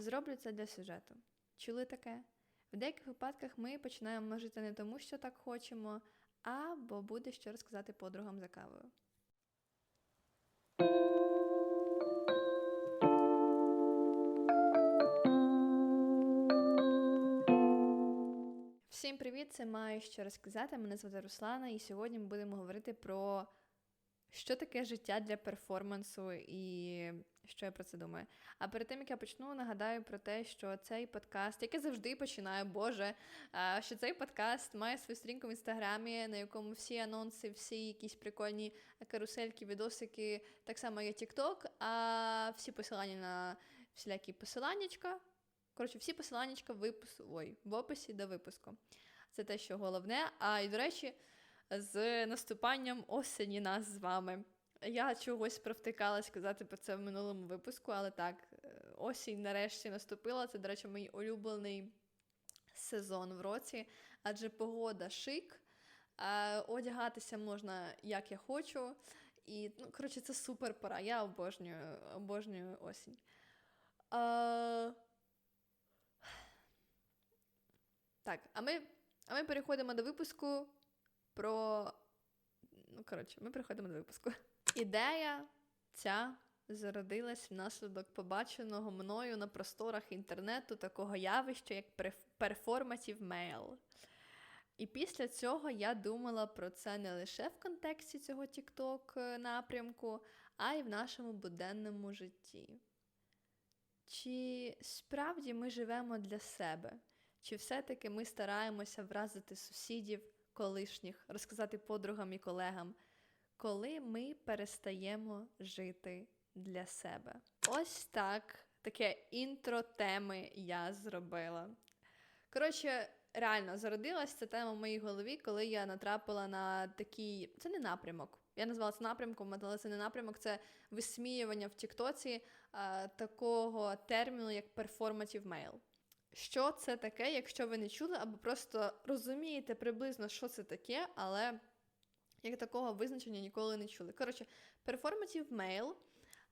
Зроблю це для сюжету. Чули таке? В деяких випадках ми починаємо жити не тому, що так хочемо, а бо буде що розказати подругам за кавою. Всім привіт! Це маю що розказати. Мене звати Руслана, і сьогодні ми будемо говорити про що таке життя для перформансу і що я про це думаю. А перед тим як я почну, нагадаю про те, що цей подкаст, як я завжди починаю, Боже, що цей подкаст має свою сторінку в інстаграмі, на якому всі анонси, всі якісь прикольні карусельки, відосики, так само є TikTok, а всі посилання на всілякі посиланнячка. Коротше, всі посилання в випуску, ой, в описі до випуску. Це те, що головне. А і, до речі, з наступанням осені нас з вами. Я чогось провтикала сказати про це в минулому випуску, але так, е, осінь нарешті наступила. Це, до речі, мій улюблений сезон в році, адже погода шик, одягатися можна як я хочу. І, ну, коротше, це супер пора. Я обожнюю обожнюю осінь. А... Так, а ми а ми переходимо до випуску про. Ну, коротше, ми переходимо до випуску. Ідея ця зародилась внаслідок побаченого мною на просторах інтернету такого явища, як перформатив мейл. І після цього я думала про це не лише в контексті цього TikTok е, напрямку, а й в нашому буденному житті. Чи справді ми живемо для себе? Чи все-таки ми стараємося вразити сусідів, колишніх, розказати подругам і колегам, коли ми перестаємо жити для себе? Ось так таке інтро теми я зробила. Коротше, реально зародилась ця тема в моїй голові, коли я натрапила на такий. Це не напрямок. Я назвала це напрямком, але це не напрямок, це висміювання в Тіктоці такого терміну, як перформатив мейл. Що це таке, якщо ви не чули, або просто розумієте приблизно, що це таке, але як такого визначення ніколи не чули. Коротше, перформатив мейл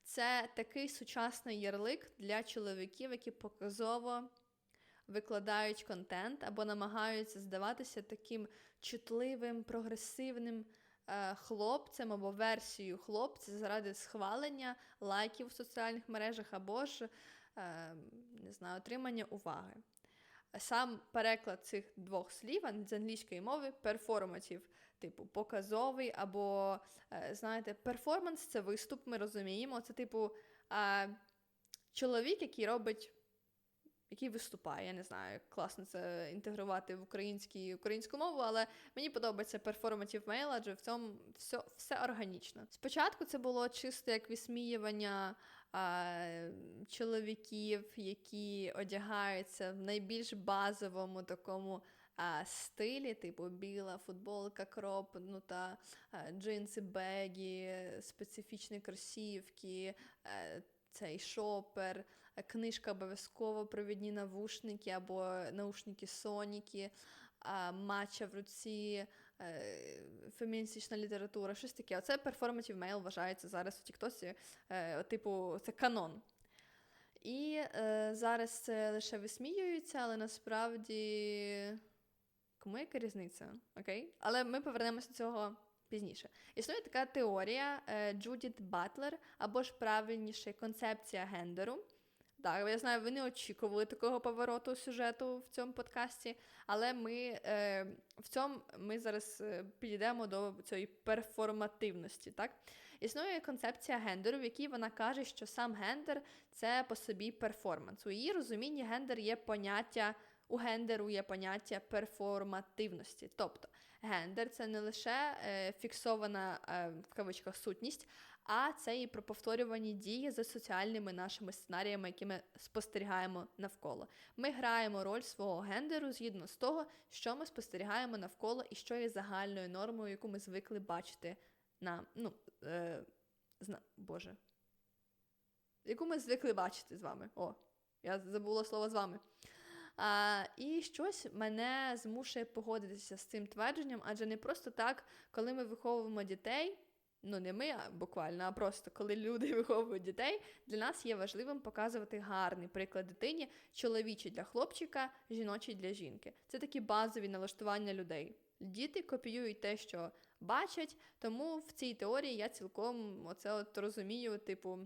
це такий сучасний ярлик для чоловіків, які показово викладають контент або намагаються здаватися таким чутливим, прогресивним е, хлопцем або версією хлопця заради схвалення лайків в соціальних мережах або ж не знаю, отримання уваги. Сам переклад цих двох слів з англійської мови перформатів, типу показовий, або, е, знаєте, перформанс це виступ, ми розуміємо. Це, типу, чоловік, який робить який виступає. Я не знаю, як класно це інтегрувати в українській, українську мову, але мені подобається перформатив мейл, адже в цьому все все органічно. Спочатку це було чисто як висміювання а, чоловіків, які одягаються в найбільш базовому такому. Стилі, типу біла футболка, кропнута, джинси, бегі, специфічні кросівки, е, цей шопер, книжка обов'язково провідні навушники або наушники Соніки, матча в руці, е, феміністична література, щось таке. Оце перформатив мейл вважається зараз у Тіктосі, е, типу, це канон. І е, зараз це лише висміюється, але насправді кому яка різниця? Окей? Але ми повернемося до цього пізніше. Існує така теорія е, Джудіт Батлер, або ж правильніше концепція гендеру. Так, я знаю, ви не очікували такого повороту сюжету в цьому подкасті, але ми е, в цьому ми зараз е, підійдемо до цієї перформативності. Так? Існує концепція гендеру, в якій вона каже, що сам гендер це по собі перформанс. У її розумінні гендер є поняття у гендеру є поняття перформативності. Тобто гендер це не лише е, фіксована е, в кавичках сутність, а це і про повторювані дії за соціальними нашими сценаріями, які ми спостерігаємо навколо. Ми граємо роль свого гендеру згідно з того, що ми спостерігаємо навколо і що є загальною нормою, яку ми звикли бачити на ну, е, зна... Боже. Яку ми звикли бачити з вами. О, я забула слово з вами. А, І щось мене змушує погодитися з цим твердженням, адже не просто так, коли ми виховуємо дітей, ну не ми буквально, а просто коли люди виховують дітей, для нас є важливим показувати гарний приклад дитині, чоловічий для хлопчика, жіночий для жінки. Це такі базові налаштування людей. Діти копіюють те, що бачать, тому в цій теорії я цілком оце от розумію, типу,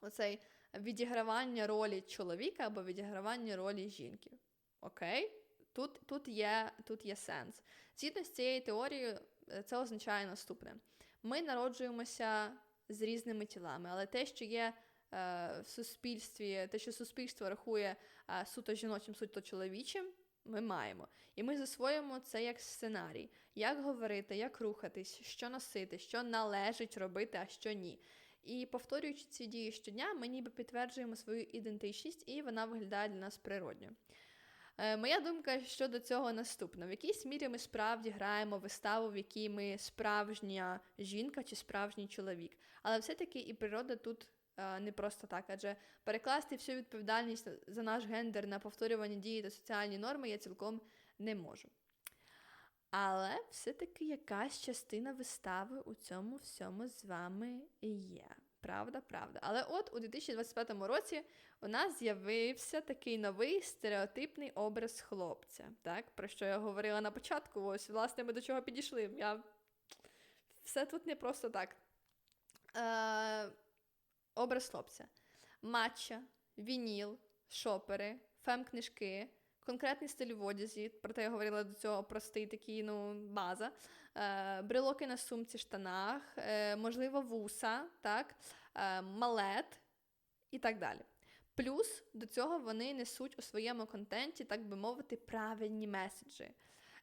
оцей відігравання ролі чоловіка або відігравання ролі жінки. Окей? Тут тут, є тут є сенс. Згідно з цією теорією, е, це означає наступне: ми народжуємося з різними тілами, але те, що є е, в суспільстві, те, що суспільство рахує е, суто жіночим, суто чоловічим, ми маємо. І ми засвоїмо це як сценарій, як говорити, як рухатись, що носити, що належить робити, а що ні. І повторюючи ці дії щодня, ми ніби підтверджуємо свою ідентичність, і вона виглядає для нас природньо. Е, моя думка щодо цього наступна: в якійсь мірі ми справді граємо виставу, в якій ми справжня жінка чи справжній чоловік. Але все-таки і природа тут е, не просто так, адже перекласти всю відповідальність за наш гендер на повторювання дії та соціальні норми я цілком не можу. Але все-таки якась частина вистави у цьому всьому з вами є. Правда, правда. Але от у 2025 році у нас з'явився такий новий стереотипний образ хлопця, так, про що я говорила на початку. Ось, власне, ми до чого підійшли. Я... Все тут не просто так. Е... Образ хлопця. Матча, вініл, шопери, фем-книжки, конкретний стиль в одязі, проте я говорила до цього простий такий, ну, база, е, брелоки на сумці, штанах, е, можливо, вуса, так, е, малет і так далі. Плюс до цього вони несуть у своєму контенті, так би мовити, правильні меседжі,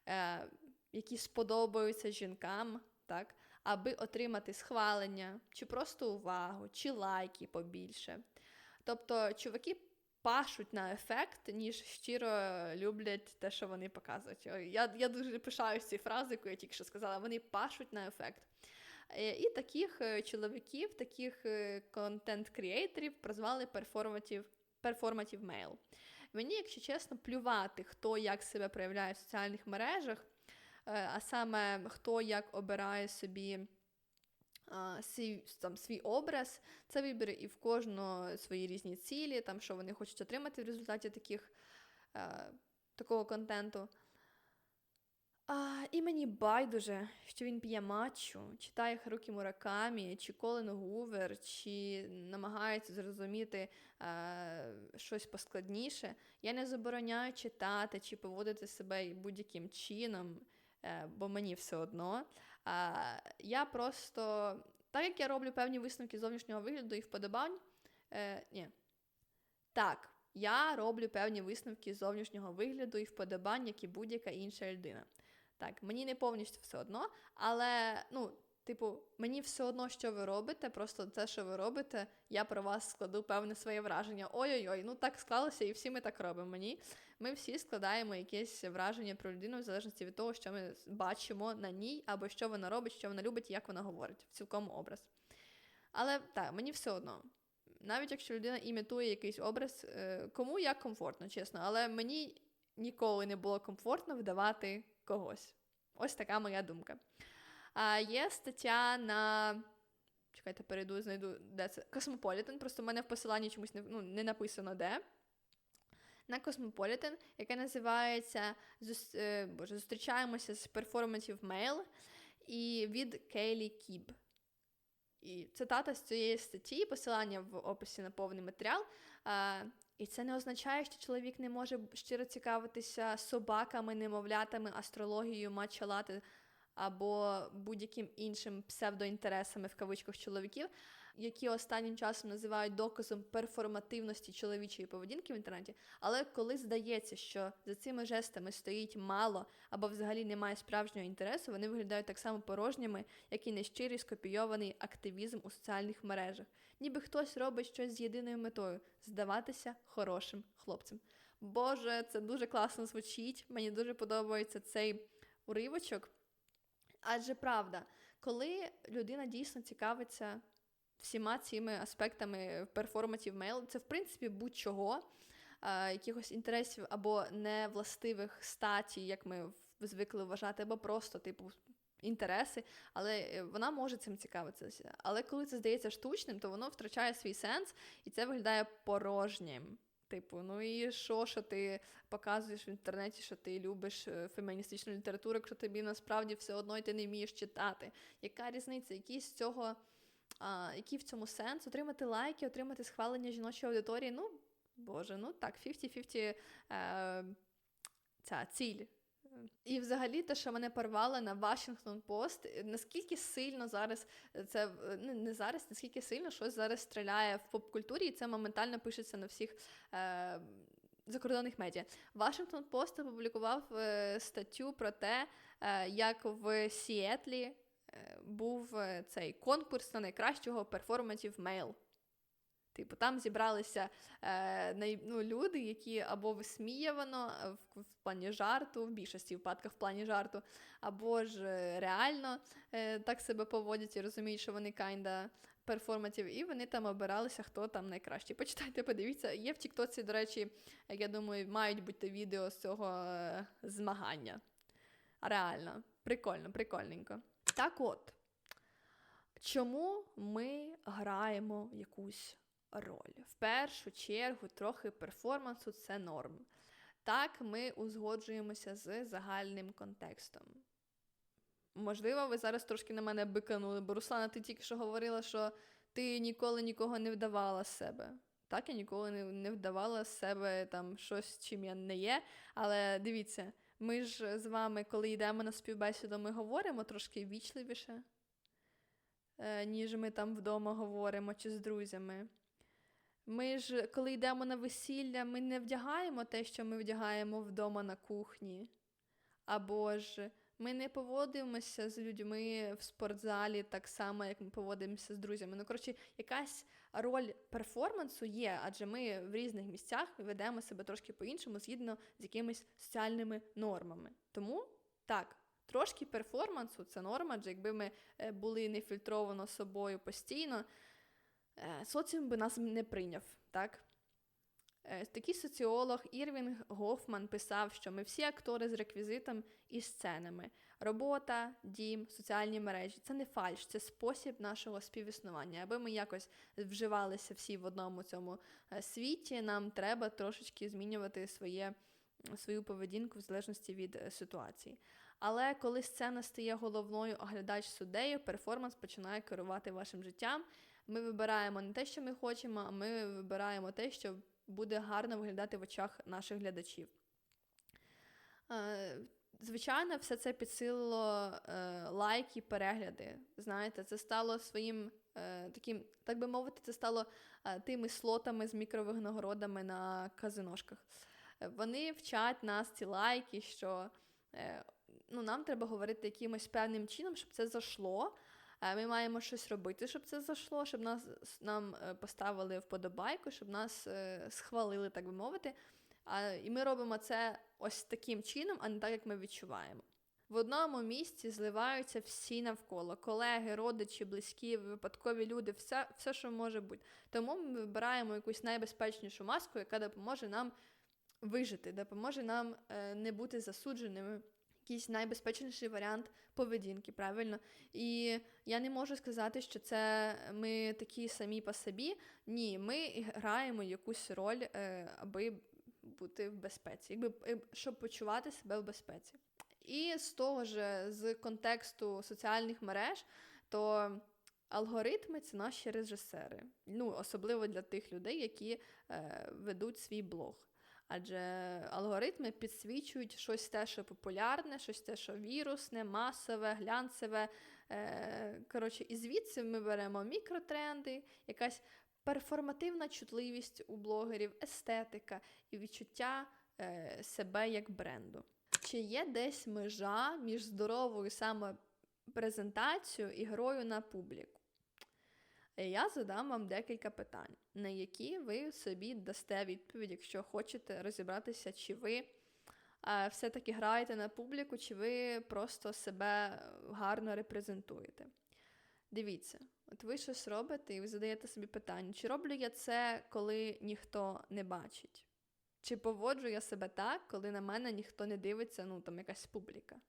е, які сподобаються жінкам, так, аби отримати схвалення, чи просто увагу, чи лайки побільше. Тобто, чуваки пашуть на ефект, ніж щиро люблять те, що вони показують. Я я дуже пишаюсь цією фразою, яку я тільки що сказала. Вони пашуть на ефект. Е, і таких е, чоловіків, таких е, контент-кріейторів прозвали перформатив перформатив мейл. Мені, якщо чесно, плювати, хто як себе проявляє в соціальних мережах, а саме хто як обирає собі свій там, свій образ, це вибір і в кожного свої різні цілі, там, що вони хочуть отримати в результаті таких, такого контенту. А, І мені байдуже, що він п'є матчу, читає Харукі Муракамі, чи Колен Гувер, чи намагається зрозуміти а, щось поскладніше. Я не забороняю читати чи поводити себе будь-яким чином, а, е, бо мені все одно. Я просто, так як я роблю певні висновки зовнішнього вигляду і вподобань, е, ні. Так, я роблю певні висновки зовнішнього вигляду і вподобань, як і будь-яка інша людина. Так, мені не повністю все одно, але, ну, типу, мені все одно, що ви робите, просто те, що ви робите, я про вас складу певне своє враження. Ой-ой-ой, ну так склалося, і всі ми так робимо. Мені ми всі складаємо якесь враження про людину в залежності від того, що ми бачимо на ній, або що вона робить, що вона любить і як вона говорить, в цілкому образ. Але так, мені все одно. Навіть якщо людина імітує якийсь образ, е, кому як комфортно, чесно, але мені ніколи не було комфортно видавати когось. Ось така моя думка. А, Є стаття на. Чекайте, перейду, знайду, де це. Космополітен. Просто в мене в посиланні чомусь не ну, не написано де. На Космополітен, яке називається е, Боже, Зустрічаємося з Performative Mail і від Кейлі Кіб. І цитата з цієї статті, посилання в описі на повний матеріал. А, і це не означає, що чоловік не може щиро цікавитися собаками, немовлятами, астрологією, матчалати або будь-яким іншим псевдоінтересами в кавичках чоловіків, які останнім часом називають доказом перформативності чоловічої поведінки в інтернеті. Але коли здається, що за цими жестами стоїть мало або взагалі немає справжнього інтересу, вони виглядають так само порожніми, як і нещирий скопійований активізм у соціальних мережах ніби хтось робить щось з єдиною метою здаватися хорошим хлопцем. Боже, це дуже класно звучить. Мені дуже подобається цей уривочок. Адже правда, коли людина дійсно цікавиться всіма цими аспектами перформатів мейл, це в принципі будь-чого, якихось інтересів або невластивих статі, як ми звикли вважати, або просто, типу, інтереси, але е, вона може цим цікавитися. Але коли це здається штучним, то воно втрачає свій сенс, і це виглядає порожнім. Типу, ну і що, що ти показуєш в інтернеті, що ти любиш е, феміністичну літературу, якщо тобі насправді все одно і ти не вмієш читати. Яка різниця? Який з цього, а, який в цьому сенс? Отримати лайки, отримати схвалення жіночої аудиторії? Ну, Боже, ну так, 50-50 е, ця ціль. І взагалі те, що мене порвало на Вашингтон Пост, наскільки сильно зараз це не, не зараз, наскільки сильно щось зараз стріляє в поп-культурі, і це моментально пишеться на всіх е, закордонних медіа. Вашингтон Пост опублікував е, статтю про те, е, як в Сіетлі е, був е, цей конкурс на найкращого перформатів мейл. Типу, там зібралися е, най, ну, люди, які або висміявано е, в, в плані жарту, в більшості випадках в плані жарту, або ж е, реально е, так себе поводять і розуміють, що вони кайнда перформатів, і вони там обиралися, хто там найкращий. Почитайте, подивіться, є в Тіктоці, до речі, я думаю, мають бути відео з цього е, змагання. Реально, прикольно, прикольненько. Так от. Чому ми граємо якусь роль. В першу чергу, трохи перформансу це норм. Так, ми узгоджуємося з загальним контекстом. Можливо, ви зараз трошки на мене биканули, бо Руслана, ти тільки що говорила, що ти ніколи нікого не вдавала з себе. Так, я ніколи не, вдавала з себе там щось, чим я не є. Але дивіться, ми ж з вами, коли йдемо на співбесіду, ми говоримо трошки вічливіше, е, ніж ми там вдома говоримо чи з друзями. Ми ж, коли йдемо на весілля, ми не вдягаємо те, що ми вдягаємо вдома на кухні. Або ж ми не поводимося з людьми в спортзалі так само, як ми поводимося з друзями. Ну, коротше, якась роль перформансу є, адже ми в різних місцях ведемо себе трошки по-іншому, згідно з якимись соціальними нормами. Тому так. Трошки перформансу це норма, адже якби ми е, були нефільтровано собою постійно, соціум би нас не прийняв. так? Е, такий соціолог Ірвінг Гофман писав, що ми всі актори з реквізитом і сценами. Робота, дім, соціальні мережі це не фальш, це спосіб нашого співіснування. Аби ми якось вживалися всі в одному цьому е, світі, нам треба трошечки змінювати своє, свою поведінку в залежності від ситуації. Але коли сцена стає головною, а глядач суддею, перформанс починає керувати вашим життям. Ми вибираємо не те, що ми хочемо, а ми вибираємо те, що буде гарно виглядати в очах наших глядачів. Е, звичайно, все це підсилило е, лайки, перегляди. Знаєте, це стало своїм е, таким, так би мовити, це стало тими слотами з мікровинагородами на казиношках. Вони вчать нас ці лайки, що ну, нам треба говорити якимось певним чином, щоб це зайшло. Е, ми маємо щось робити, щоб це зайшло, щоб нас нам е, поставили вподобайку, щоб нас е, схвалили, так би мовити. А, І ми робимо це ось таким чином, а не так, як ми відчуваємо. В одному місці зливаються всі навколо колеги, родичі, близькі, випадкові люди, все, все, що може бути. Тому ми вибираємо якусь найбезпечнішу маску, яка допоможе нам вижити, допоможе нам не бути засудженими якийсь найбезпечніший варіант поведінки, правильно? І я не можу сказати, що це ми такі самі по собі. Ні, ми граємо якусь роль, е, аби бути в безпеці, якби е, щоб почувати себе в безпеці. І з того ж, з контексту соціальних мереж, то алгоритми це наші режисери. Ну, особливо для тих людей, які е, ведуть свій блог. Адже алгоритми підсвічують щось те, що популярне, щось те, що вірусне, масове, глянцеве. Е, коротше, І звідси ми беремо мікротренди, якась перформативна чутливість у блогерів, естетика і відчуття е, себе як бренду. Чи є десь межа між здоровою самопрезентацією і грою на публіку? Я задам вам декілька питань, на які ви собі дасте відповідь, якщо хочете розібратися, чи ви все-таки граєте на публіку, чи ви просто себе гарно репрезентуєте. Дивіться, от ви щось робите і ви задаєте собі питання, чи роблю я це, коли ніхто не бачить? Чи поводжу я себе так, коли на мене ніхто не дивиться, ну там якась публіка?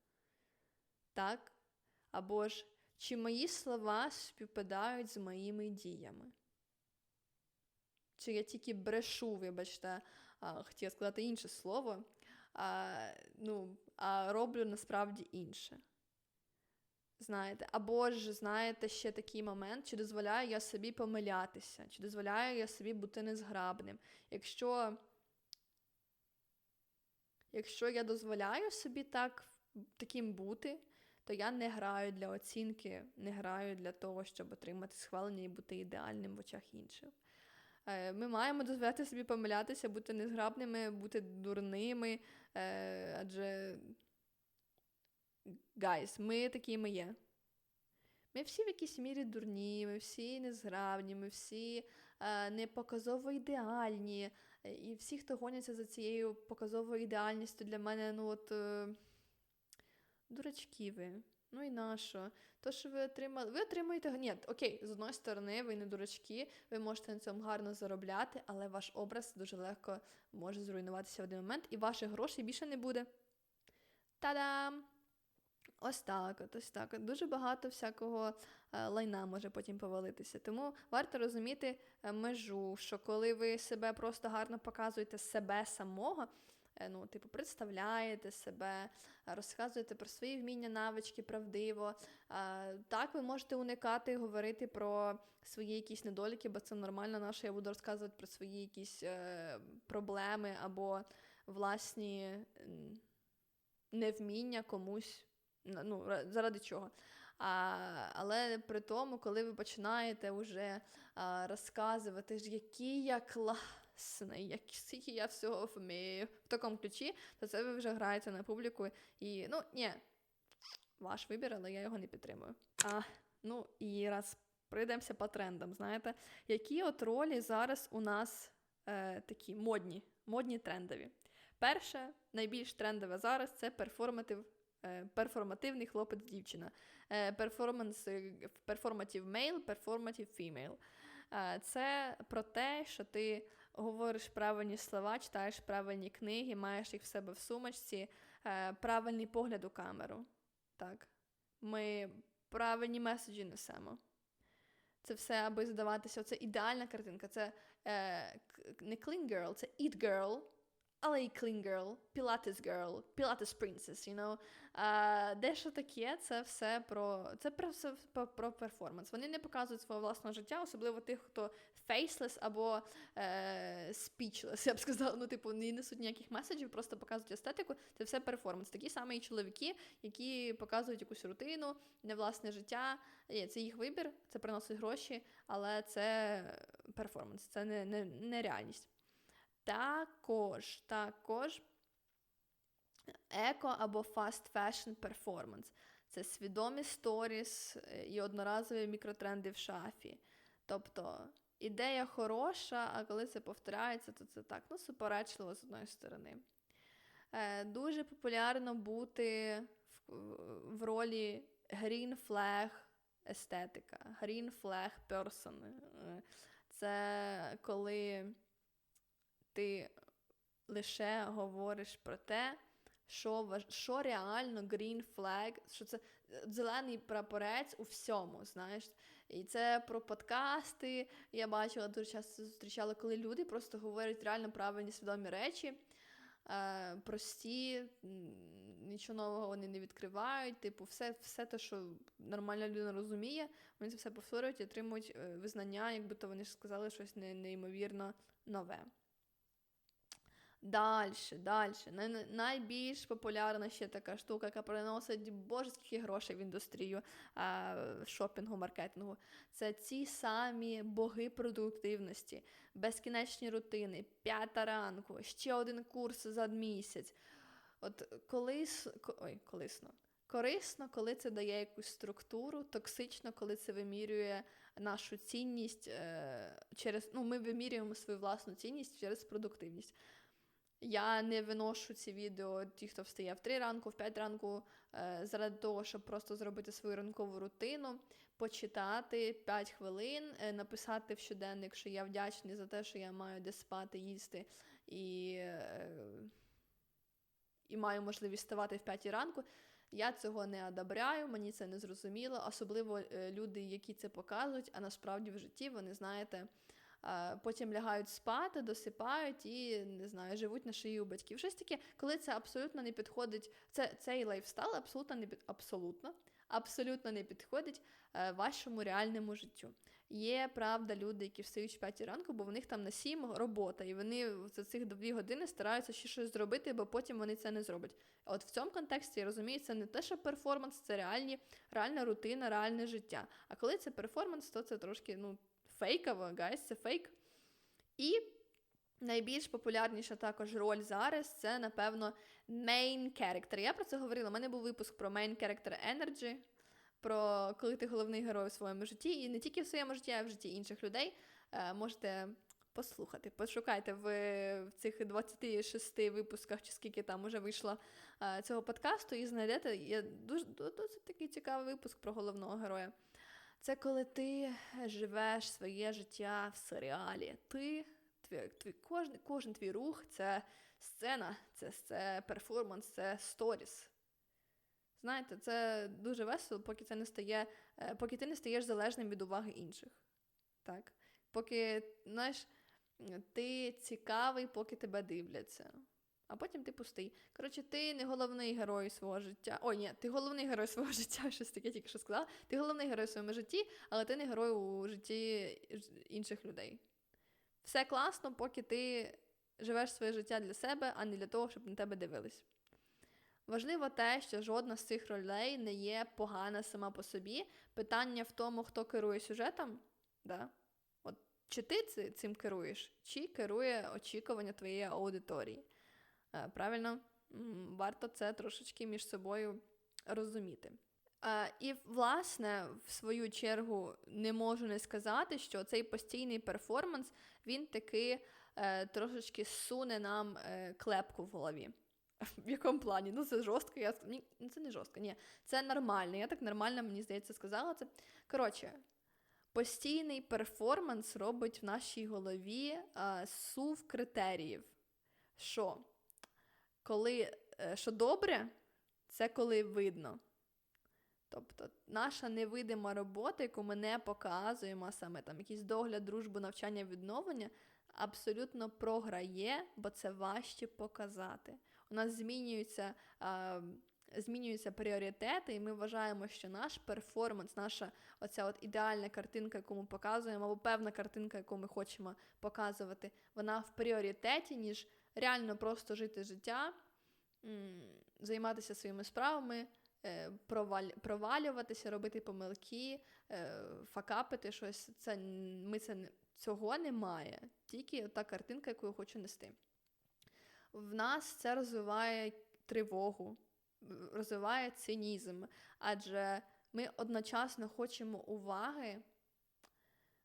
Так? Або ж чи мої слова співпадають з моїми діями? Чи я тільки брешу, вибачте, а, хотіла сказати інше слово, а, ну, а роблю насправді інше. Знаєте, або ж, знаєте, ще такий момент, чи дозволяю я собі помилятися, чи дозволяю я собі бути незграбним. Якщо якщо я дозволяю собі так, таким бути, то я не граю для оцінки, не граю для того, щоб отримати схвалення і бути ідеальним в очах інших. Е, ми маємо дозволяти собі помилятися, бути незграбними, бути дурними, е, адже гайс, ми такими є. Ми всі в якійсь мірі дурні, ми всі незграбні, ми всі е, не показово ідеальні. І всі, хто гоняться за цією показовою ідеальністю, для мене, ну от дурачки ви. Ну і нащо? То, що ви отримали, ви отримуєте. Ні, окей, з одної сторони, ви не дурачки, ви можете на цьому гарно заробляти, але ваш образ дуже легко може зруйнуватися в один момент, і ваших грошей більше не буде. Та-дам! Ось так, ось так. От. Дуже багато всякого е, лайна може потім повалитися. Тому варто розуміти е, межу, що коли ви себе просто гарно показуєте себе самого, ну, типу, представляєте себе, розказуєте про свої вміння, навички правдиво. Е, так, ви можете уникати говорити про свої якісь недоліки, бо це нормально, наше я буду розказувати про свої якісь е, проблеми або власні невміння комусь ну, заради чого. А, Але при тому, коли ви починаєте вже а, розказувати, який я класний, як я всього вмію в такому ключі, то це ви вже граєте на публіку. І, ну, ні, ваш вибір, але я його не підтримую. А, Ну, і раз пройдемося по трендам, знаєте, які от ролі зараз у нас е, такі модні, модні трендові. Перше, найбільш трендове зараз це перформатив Е, перформативний хлопець-дівчина. Е, перформанс, перформатив мейл, перформатив фімейл. Це про те, що ти говориш правильні слова, читаєш правильні книги, маєш їх в себе в сумочці, е, правильний погляд у камеру. Так. Ми правильні меседжі несемо. Це все, аби здаватися, це ідеальна картинка. Це е, не clean girl, це eat girl, і clean girl, Pilates girl, Pilates princess, you know. А, Дещо таке, це все про це про, про, про перформанс. Вони не показують свого власного життя, особливо тих, хто faceless або е, speechless, я б сказала, ну, типу, не несуть ніяких меседжів, просто показують естетику. Це все перформанс. Такі самі чоловіки, які показують якусь рутину, не власне життя. Це їх вибір, це приносить гроші, але це перформанс, це не, не, не реальність. Також, також еко або fast fashion performance. Це свідомі сторіс е, і одноразові мікротренди в шафі. Тобто ідея хороша, а коли це повторяється, то це так, ну, суперечливо з одної сторони. Е, Дуже популярно бути в, в ролі green flag естетика, green flag person. Е, це коли ти лише говориш про те, що що реально green flag, що це е, зелений прапорець у всьому, знаєш. І це про подкасти. Я бачила дуже часто зустрічала, коли люди просто говорять реально правильні свідомі речі. Е, прості, нічого нового вони не відкривають. Типу, все все те, що нормальна людина розуміє, вони це все повторюють і отримують е, визнання, якби то вони ж сказали щось неймовірно нове. Дальше, дальше. Найбільш популярна ще така штука, яка приносить боже скільки грошей в індустрію шопінгу, маркетингу. Це ці самі боги продуктивності, безкінечні рутини, п'ята ранку, ще один курс за місяць. От колись, ой, колисно. Корисно, коли це дає якусь структуру, токсично, коли це вимірює нашу цінність е, через. Ну, ми вимірюємо свою власну цінність через продуктивність. Я не виношу ці відео, ті, хто встає в 3 ранку, в 5 ранку, е, заради того, щоб просто зробити свою ранкову рутину, почитати 5 хвилин, е, написати в щоденник, що я вдячний за те, що я маю де спати, їсти і е, і маю можливість ставати в 5 ранку. Я цього не одобряю, мені це не зрозуміло, особливо люди, які це показують, а насправді в житті вони, знаєте, потім лягають спати, досипають і не знаю, живуть на шиї у батьків. Щось таке, коли це абсолютно не підходить, це, цей лайфстайл абсолютно не абсолютно, абсолютно не підходить е, вашому реальному життю. Є правда люди, які встають в 5 ранку, бо в них там на 7 робота, і вони за цих 2 години стараються ще щось зробити, бо потім вони це не зроблять. От в цьому контексті я розумію, це не те, що перформанс, це реальні, реальна рутина, реальне життя. А коли це перформанс, то це трошки ну, фейково, гайс, це фейк. І найбільш популярніша також роль зараз це, напевно, main character. Я про це говорила. У мене був випуск про main character energy, про коли ти головний герой у своєму житті, і не тільки в своєму житті, а й в житті інших людей. Е, можете послухати, пошукайте в, в цих 26 випусках, чи скільки там уже вийшло е, цього подкасту, і знайдете є дуже досить такий цікавий випуск про головного героя. Це коли ти живеш своє життя в серіалі. Ти, твій, твій, кожен, кожен твій рух це сцена, це, це перформанс, це сторіс. Знаєте, це дуже весело, поки це не стає, е, поки ти не стаєш залежним від уваги інших. Так? Поки, знаєш, ти цікавий, поки тебе дивляться. А потім ти пустий. Коротше, ти не головний герой свого життя. Ой, ні, ти головний герой свого життя, щось таке тільки що сказала. Ти головний герой в своєму житті, але ти не герой у житті інших людей. Все класно, поки ти живеш своє життя для себе, а не для того, щоб на тебе дивились. Важливо те, що жодна з цих ролей не є погана сама по собі. Питання в тому, хто керує сюжетом. Да? От, Чи ти цим керуєш, чи керує очікування твоєї аудиторії. Е, правильно, варто це трошечки між собою розуміти. Е, і, власне, в свою чергу не можу не сказати, що цей постійний перформанс він таки е, трошечки суне нам клепку в голові. В якому плані? Ну, це жорстко, я ні, ну, це не жорстко, ні. Це нормально. Я так нормально, мені здається, сказала це. Коротше, постійний перформанс робить в нашій голові сув критеріїв. Що? Коли е, що добре, це коли видно. Тобто наша невидима робота, яку ми не показуємо, саме там якийсь догляд, дружбу, навчання, відновлення, абсолютно програє, бо це важче показати у нас змінюються. А, Змінюються пріоритети, і ми вважаємо, що наш перформанс, наша оця от ідеальна картинка, яку ми показуємо, або певна картинка, яку ми хочемо показувати, вона в пріоритеті, ніж реально просто жити життя, займатися своїми справами, е, провалюватися, робити помилки, е, факапити щось. Це ми це цього немає. Тільки та картинка, яку я хочу нести в нас це розвиває тривогу, розвиває цинізм, адже ми одночасно хочемо уваги,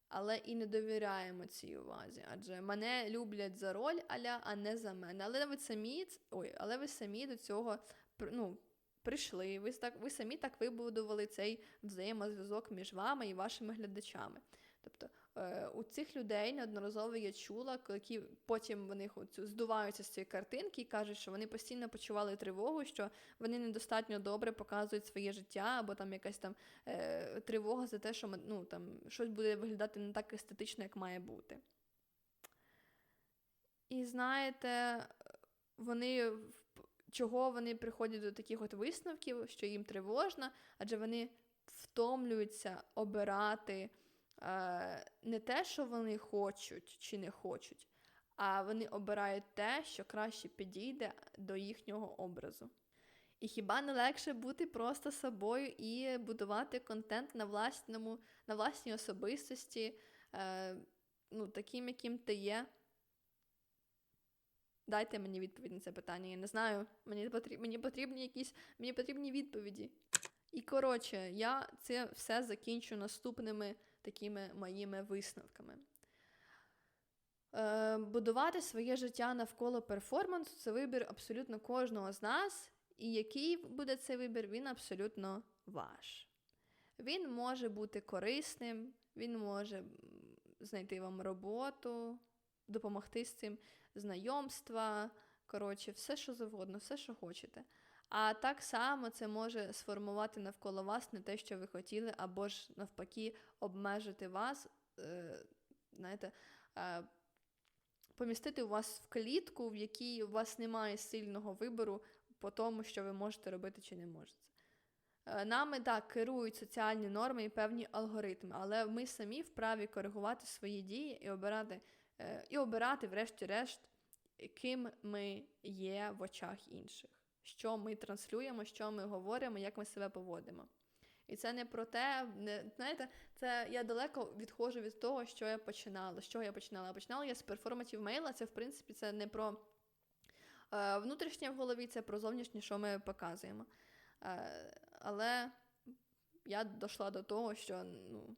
але і не довіряємо цій увазі. Адже мене люблять за роль, аля, а не за мене. Але ви самі ой, але ви самі до цього ну, прийшли. Ви так, ви самі так вибудували цей взаємозв'язок між вами і вашими глядачами. Тобто у цих людей неодноразово я чула, які потім вони здуваються з цієї картинки і кажуть, що вони постійно почували тривогу, що вони недостатньо добре показують своє життя, або там якась там е, тривога за те, що ну, там, щось буде виглядати не так естетично, як має бути. І знаєте, вони чого вони приходять до таких от висновків, що їм тривожно, адже вони втомлюються обирати. Е, не те, що вони хочуть чи не хочуть, а вони обирають те, що краще підійде до їхнього образу. І хіба не легше бути просто собою і будувати контент на власному, на власній особистості, е, ну, таким, яким ти є? Дайте мені відповідь на це питання. Я не знаю. Мені потрібні, мені потрібні якісь мені потрібні відповіді. І коротше, я це все закінчу наступними такими моїми висновками. Е, Будувати своє життя навколо перформансу це вибір абсолютно кожного з нас, і який буде цей вибір, він абсолютно ваш. Він може бути корисним, він може знайти вам роботу, допомогти з цим знайомства, коротше, все, що завгодно, все, що хочете. А так само це може сформувати навколо вас не те, що ви хотіли, або ж навпаки, обмежити вас, е, знаєте, е, помістити у вас в клітку, в якій у вас немає сильного вибору по тому, що ви можете робити чи не можете. Е, Нами так керують соціальні норми і певні алгоритми, але ми самі вправі коригувати свої дії і обирати, е, і обирати, врешті-решт, ким ми є в очах інших, що ми транслюємо, що ми говоримо, як ми себе поводимо. І це не про те, не, знаєте, це я далеко відходжу від того, що я починала. Чого я починала? Починала я з перформатів мейла. Це, в принципі, це не про е, внутрішнє в голові, це про зовнішнє, що ми показуємо. Е, але я дійшла до того, що ну,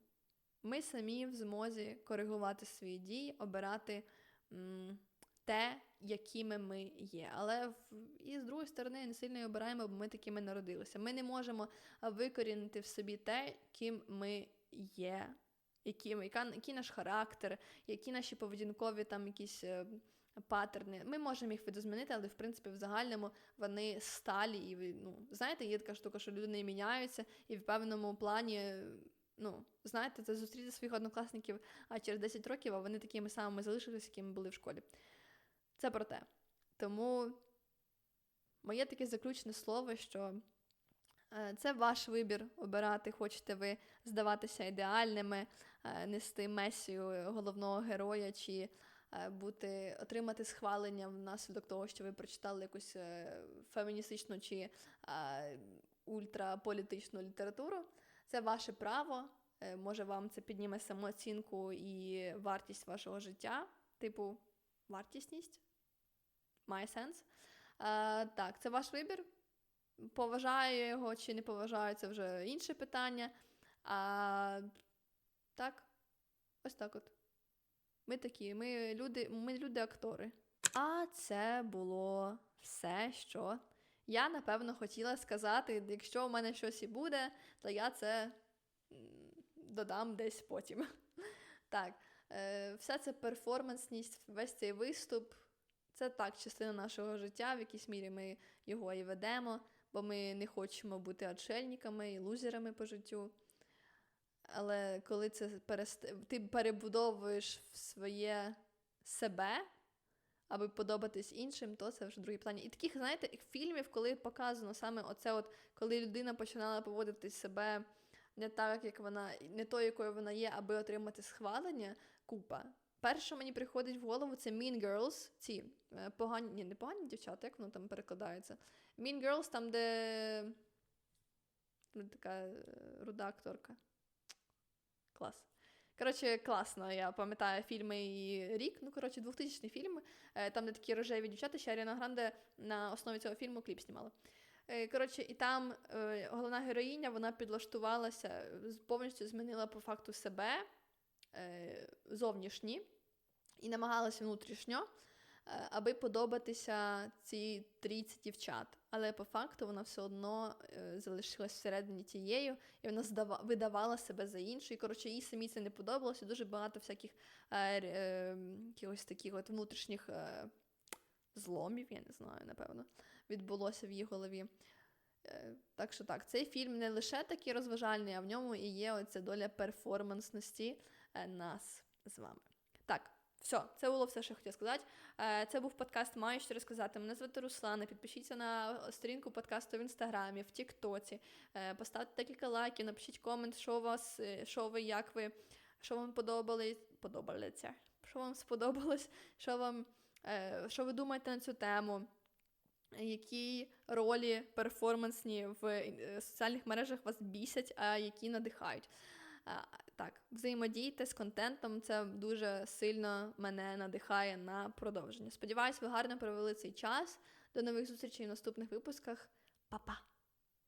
ми самі в змозі коригувати свої дії, обирати м, те, якими ми є. Але і з другої сторони не сильно обираємо, бо ми такими народилися. Ми не можемо викорінити в собі те, ким ми є, які, яка, який наш характер, які наші поведінкові там якісь. е, Паттерни. Ми можемо їх видозмінити, але в принципі в загальному вони сталі. І ну, знаєте, є така штука, що люди не міняються, і в певному плані, е, ну, знаєте, це зустріти своїх однокласників а через 10 років, а вони такими самими залишилися, якими були в школі. Це про те. Тому моє таке заключне слово, що е, це ваш вибір обирати, хочете ви здаватися ідеальними, е, нести месію головного героя, чи е, бути, отримати схвалення внаслідок того, що ви прочитали якусь феміністичну чи ультраполітичну літературу. Це ваше право. Може, вам це підніме самооцінку і вартість вашого життя, типу вартісність. Має сенс. Е, так, це ваш вибір. Поважаю його чи не поважаю, це вже інше питання. А, так, ось так от. Ми такі, ми люди, ми люди-актори. А це було все, що я напевно хотіла сказати. Якщо у мене щось і буде, то я це додам десь потім. Так, е, вся ця перформансність, весь цей виступ це так, частина нашого життя, в якійсь мірі ми його і ведемо, бо ми не хочемо бути отшельниками і лузерами по життю. Але коли це перест... ти перебудовуєш в своє себе, аби подобатись іншим, то це вже другий плані. І таких, знаєте, фільмів, коли показано саме оце, от, коли людина починала поводити себе не так, як вона, не то, якою вона є, аби отримати схвалення, купа. Перше, мені приходить в голову, це Mean Girls, ці е, погані, ні, не погані дівчата, як воно там перекладається. Mean Girls, там, де така е, руда акторка. Клас. Коротше, класно, я пам'ятаю фільми і рік. Ну, коротше, 2000 фільм, е, там, де такі рожеві дівчата, ще Аріана Гранде на основі цього фільму кліп знімала. Коротше, і там головна героїня вона підлаштувалася, повністю змінила по факту себе зовнішні і намагалася внутрішньо, е, аби подобатися цій трійці дівчат. Але по факту вона все одно е, залишилась всередині тією, і вона здава, видавала себе за іншу. І коротше, їй самі це не подобалося. Дуже багато всяких е, е, якихось таких от внутрішніх е, зломів, я не знаю, напевно, відбулося в її голові. Е, Так що так, цей фільм не лише такий розважальний, а в ньому і є оця доля перформансності е, нас з вами. Так, все, це було все, що я хотіла сказати. Е, Це був подкаст Маю що розказати. Мене звати Руслана. Підпишіться на сторінку подкасту в інстаграмі, в Тіктоці. Е, Поставте декілька лайків, напишіть комент, що вас, е, що ви, як ви, що вам подобали, подобалося, що вам сподобалось, що вам, е, що ви думаєте на цю тему. Які ролі перформансні в е, соціальних мережах вас бісять, а які надихають? Так, взаємодійте з контентом, це дуже сильно мене надихає на продовження. Сподіваюсь, ви гарно провели цей час. До нових зустрічей в наступних випусках. Па-па!